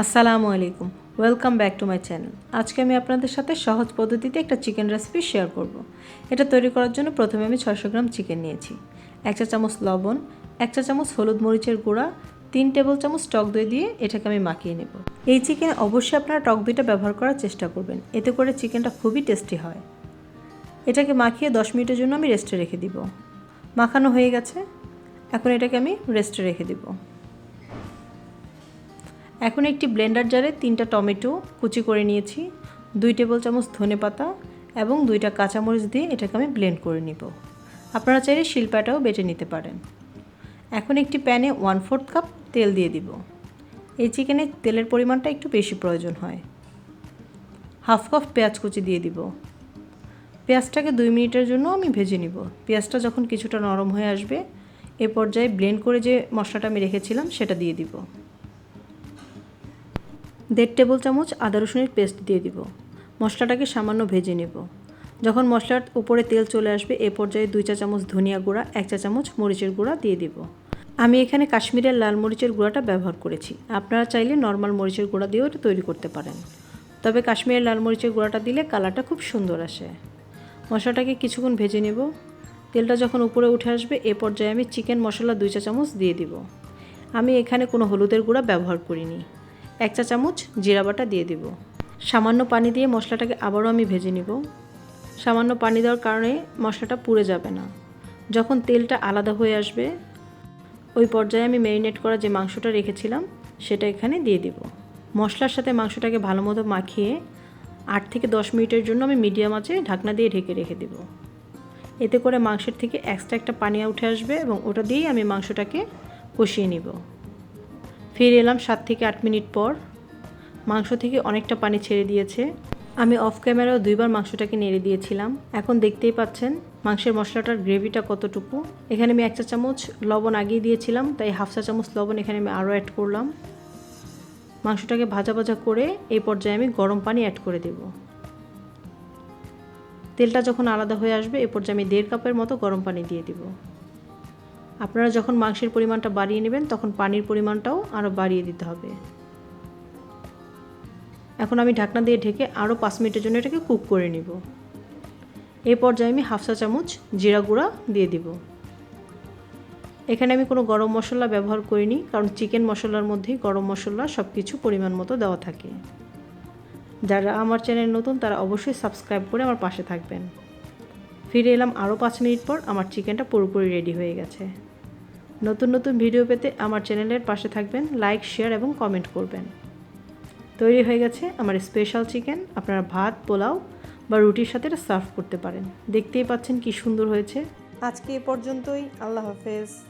আসসালামু আলাইকুম। Welcome back to my channel আজকে আমি আপনাদের সাথে সহজ পদ্ধতিতে একটা চিকেন রেসিপি শেয়ার করব। এটা তৈরি করার জন্য প্রথমে আমি ছয়শো গ্রাম চিকেন নিয়েছি। এক চা চামচ লবণ, এক চা চামচ হলুদ মরিচের গুঁড়া, তিন টেবিল চামচ টক দই দিয়ে এটাকে আমি মাখিয়ে নেব। এই চিকেন অবশ্যই আপনারা টক দইটা ব্যবহার করার চেষ্টা করবেন। এতে করে চিকেনটা খুবই টেস্টি হয়। এটাকে মাখিয়ে দশ মিনিটের জন্য আমি রেস্টে রেখে দিব। মাখানো হয়ে গেছে। এখন এটাকে আমি রেস্টে রেখে দিব। এখন একটি ব্লেন্ডার জারে তিনটা টমেটো কুচি করে নিয়েছি, দুই টেবিল চামচ ধনে পাতা এবং দুইটা কাঁচামরিচ দিয়ে এটাকে আমি ব্লেন্ড করে নিব। আপনারা চাইলে শিলপাটাও বেটে নিতে পারেন। এখন একটি প্যানে ওয়ান ফোর্থ কাপ তেল দিয়ে দিব। এই চিকেনে তেলের পরিমাণটা একটু বেশি প্রয়োজন হয়। হাফ কাপ পেঁয়াজ কুচি দিয়ে দিব। পেঁয়াজটাকে দুই মিনিটের জন্য আমি ভেজে নিব। পেঁয়াজটা যখন কিছুটা নরম হয়ে আসবে, এ পর্যায়ে ব্লেন্ড করে যে মশলাটা আমি রেখেছিলাম সেটা দিয়ে দিব। দেড় টেবিল চামচ আদা রসুনের পেস্ট দিয়ে দিব। মশলাটাকে সামান্য ভেজে নেব। যখন মশলার উপরে তেল চলে আসবে, এ পর্যায়ে দুই চা চামচ ধনিয়া গুঁড়া, এক চা চামচ মরিচের গুঁড়া দিয়ে দিব। আমি এখানে কাশ্মীরের লাল মরিচের গুঁড়াটা ব্যবহার করেছি। আপনারা চাইলে নর্মাল মরিচের গুঁড়া দিয়েও এটা তৈরি করতে পারেন। তবে কাশ্মীরের লাল মরিচের গুঁড়াটা দিলে কালারটা খুব সুন্দর আসে। মশলাটাকে কিছুক্ষণ ভেজে নেব। তেলটা যখন উপরে উঠে আসবে, এ পর্যায়ে আমি চিকেন মশলা দুই চা চামচ দিয়ে দিব। আমি এখানে কোনো হলুদের গুঁড়া ব্যবহার করিনি। এক চা চামচ জিরা বাটা দিয়ে দিব। সামান্য পানি দিয়ে মশলাটাকে আবারও আমি ভেজে নিব। সামান্য পানি দেওয়ার কারণে মশলাটা পুড়ে যাবে না। যখন তেলটা আলাদা হয়ে আসবে, ওই পর্যায়ে আমি ম্যারিনেট করা যে মাংসটা রেখেছিলাম, সেটা এখানে দিয়ে দিব। মশলার সাথে মাংসটাকে ভালো মতো মাখিয়ে আট থেকে দশ মিনিটের জন্য আমি মিডিয়াম আঁচে ঢাকনা দিয়ে ঢেকে রেখে দেব। এতে করে মাংসের থেকে এক্সট্রা একটা পানি উঠে আসবে এবং ওটা দিয়েই আমি মাংসটাকে কষিয়ে নিব। ফিরে এলাম সাত থেকে আট মিনিট পর। মাংস থেকে অনেকটা পানি ছেড়ে দিয়েছে। আমি অফ ক্যামেরাও দুইবার মাংসটাকে নেড়ে দিয়েছিলাম। এখন দেখতেই পাচ্ছেন মাংসের মশলাটার গ্রেভিটা কতটুকু। এখানে আমি এক চা চামচ লবণ আগিয়ে দিয়েছিলাম, তাই হাফ চা চামচ লবণ এখানে আমি আরও অ্যাড করলাম। মাংসটাকে ভাজা ভাজা করে এই পর্যায়ে আমি গরম পানি অ্যাড করে দেব। তেলটা যখন আলাদা হয়ে আসবে, এ পর্যায়ে আমি দেড় কাপের মতো গরম পানি দিয়ে দিব। আপনারা যখন মাংসের পরিমাণটা বাড়িয়ে নেবেন, তখন পানির পরিমাণটাও আরও বাড়িয়ে দিতে হবে। এখন আমি ঢাকনা দিয়ে ঢেকে আরও পাঁচ মিনিটের জন্য এটাকে কুক করে নিব। এই পর্যায়ে আমি হাফ চা চামচ জিরা গুঁড়া দিয়ে দিব। এখানে আমি কোনো গরম মশলা ব্যবহার করিনি, কারণ চিকেন মশলার মধ্যেই গরম মশলা সব কিছু পরিমাণ মতো দেওয়া থাকে। যারা আমার চ্যানেল নতুন, তারা অবশ্যই সাবস্ক্রাইব করে আমার পাশে থাকবেন। ফিরে এলাম আরও পাঁচ মিনিট পর, আমার চিকেনটা পুরোপুরি রেডি হয়ে গেছে। নতুন নতুন ভিডিও পেতে আমার চ্যানেলের পাশে থাকবেন, লাইক, শেয়ার এবং কমেন্ট করবেন। তৈরি হয়ে গেছে আমার স্পেশাল চিকেন আপনারা ভাত, পোলাও বা রুটির সাথে এটা সার্ভ করতে পারেন। দেখতেই পাচ্ছেন কি সুন্দর হয়েছে। আজকে এ পর্যন্তই। আল্লাহ হাফেজ।